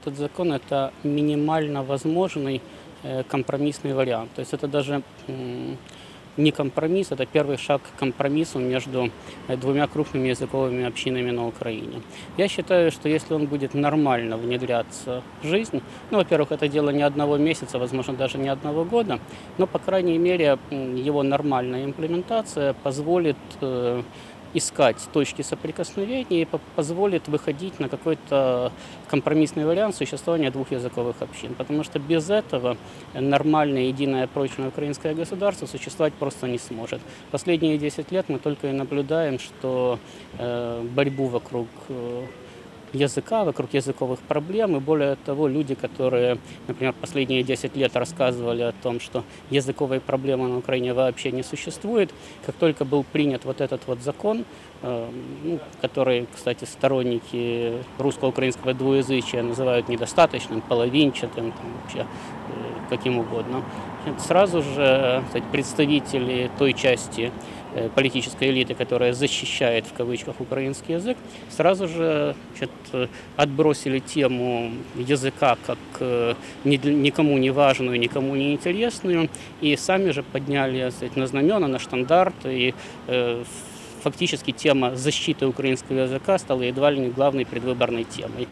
Этот закон – это минимально возможный э, компромиссный вариант. То есть это даже не компромисс, это первый шаг к компромиссу между э, двумя крупными языковыми общинами на Украине. Я считаю, что если он будет нормально внедряться в жизнь, ну, во-первых, это дело не одного месяца, возможно, даже не одного года, но, по крайней мере, его нормальная имплементация позволит э, искать точки соприкосновения и по- позволит выходить на какой-то компромиссный вариант существования двух языковых общин. Потому что без этого нормальное, единое, прочное украинское государство существовать просто не сможет. Последние 10 лет мы только и наблюдаем, что э, борьбу вокруг э, языка, вокруг языковых проблем. И более того, люди, которые, например, последние 10 лет рассказывали о том, что языковой проблемы на Украине вообще не существует, как только был принят вот этот вот закон, э, ну, который, кстати, сторонники русско-украинского двуязычия называют недостаточным, половинчатым, там, вообще э, каким угодно, сразу же кстати, представители той части э, политической элиты, которая защищает в кавычках украинский язык, сразу же значит, э, отбросили тему языка как э, никому не важную, никому не интересную, и сами же подняли сказать, на знамена, на штандарт, и э, фактически тема защиты украинского языка стала едва ли не главной предвыборной темой.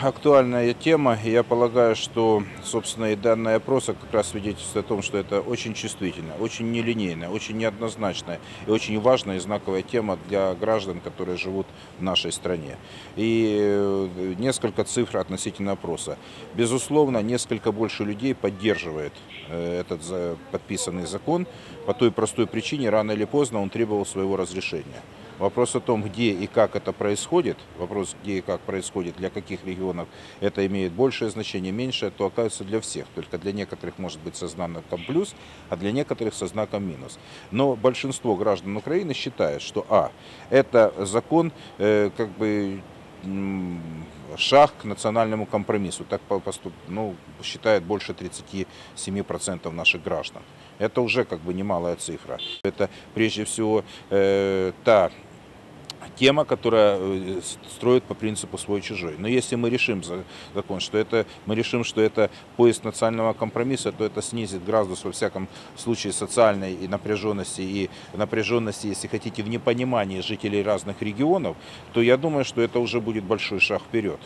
Актуальная тема. Я полагаю, что, собственно, и данный опрос как раз свидетельствует о том, что это очень чувствительная, очень нелинейная, очень неоднозначная и очень важная и знаковая тема для граждан, которые живут в нашей стране. И э, несколько цифр относительно опроса. Безусловно, несколько больше людей поддерживает э, этот подписанный закон по той простой причине, рано или поздно он требовал своего разрешения. Вопрос о том, где и как это происходит, вопрос, где и как происходит, для каких регионов это имеет большее значение, меньшее, то оказывается для всех. Только для некоторых может быть со знаком плюс, а для некоторых со знаком минус. Но большинство граждан Украины считает, что а, это закон э, как бы шаг к национальному компромиссу. Так по- поступ, ну, считает больше 37% наших граждан. Это уже как бы немалая цифра. Это прежде всего э, та тема, которая э, строит по принципу свой-чужой. Но если мы решим за- закон, что это, мы решим, что это поиск национального компромисса, то это снизит градус, во всяком случае, социальной напряженности, и напряженности, если хотите, в непонимании жителей разных регионов, то я думаю, что это уже будет большой шаг вперед.